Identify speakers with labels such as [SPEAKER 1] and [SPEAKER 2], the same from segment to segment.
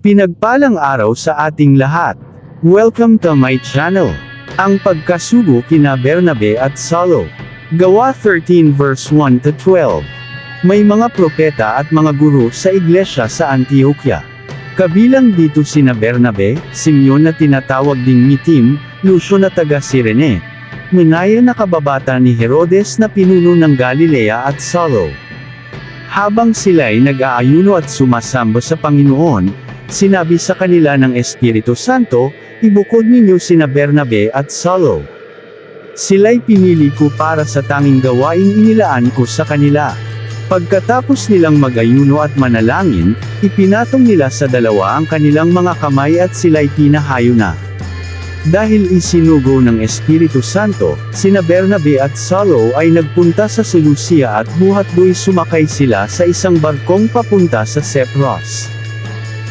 [SPEAKER 1] Pinagpalang araw sa ating lahat. Welcome to my channel. Ang pagkasugo kina Bernabe at Saulo. Gawa 13 verse 1 to 12. May mga propeta at mga guro sa iglesia sa Antioquia. Kabilang dito sina Bernabe, Simeon na tinatawag ding Mitim, Lucio na taga Sirene, Minaya na kababata ni Herodes na pinuno ng Galilea at Saulo. Habang sila'y nag-aayuno at sumasamba sa Panginoon, sinabi sa kanila ng Espiritu Santo, ibukod ninyo sina Bernabe at Saulo. Sila'y pinili ko para sa tanging gawaing inilaan ko sa kanila. Pagkatapos nilang mag-ayuno at manalangin, ipinatong nila sa dalawa ang kanilang mga kamay at sila'y pinahayo na. Dahil isinugo ng Espiritu Santo, sina Bernabe at Saulo ay nagpunta sa Seleucia at buhat do'y sumakay sila sa isang barkong papunta sa Cyprus.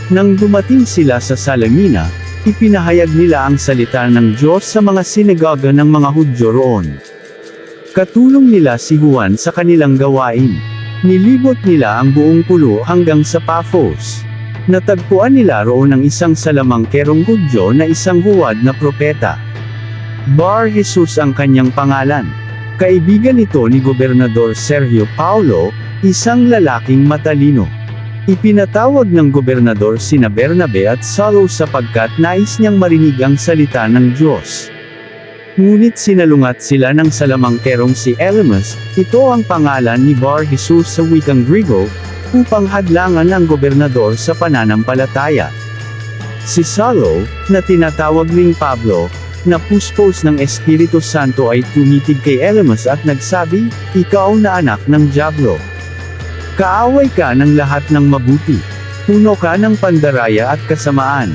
[SPEAKER 1] Nang dumating sila sa Salamina, ipinahayag nila ang salita ng Diyos sa mga sinagoga ng mga Hudyo roon. Katulong nila si Juan sa kanilang gawain. Nilibot nila ang buong pulo hanggang sa Paphos. Natagpuan nila roon ang isang salamangkerong Hudyo na isang huwad na propeta. Bar Jesus ang kanyang pangalan. Kaibigan ito ni Gobernador Sergio Paulo, isang lalaking matalino. Ipinatawag ng gobernador sina Bernabe at Saulo sapagkat nais niyang marinig ang salita ng Diyos. Ngunit sinalungat sila ng salamangkerong si Elymas, ito ang pangalan ni Bar Jesus sa wikang Grigo, upang hadlangan ang gobernador sa pananampalataya. Si Saulo, na tinatawag ring Pablo, na puspos ng Espiritu Santo ay tumitig kay Elymas at nagsabi, Ikaw na anak ng Diablo. Kaaway ka ng lahat ng mabuti. Puno ka ng pandaraya at kasamaan.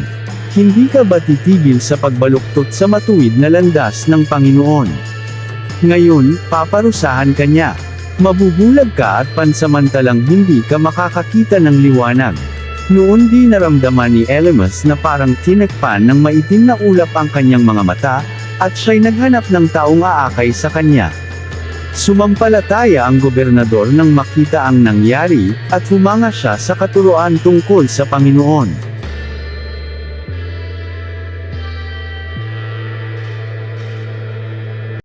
[SPEAKER 1] Hindi ka ba titigil sa pagbaluktot sa matuwid na landas ng Panginoon? Ngayon, paparusahan ka niya. Mabubulag ka at pansamantalang hindi ka makakakita ng liwanag. Noon di naramdaman ni Elymas na parang tinagpan ng maitim na ulap ang kanyang mga mata, at siya'y naghanap ng taong aakay sa kanya. Sumampalataya ang gobernador nang makita ang nangyari, at humanga siya sa katuroan tungkol sa Panginoon.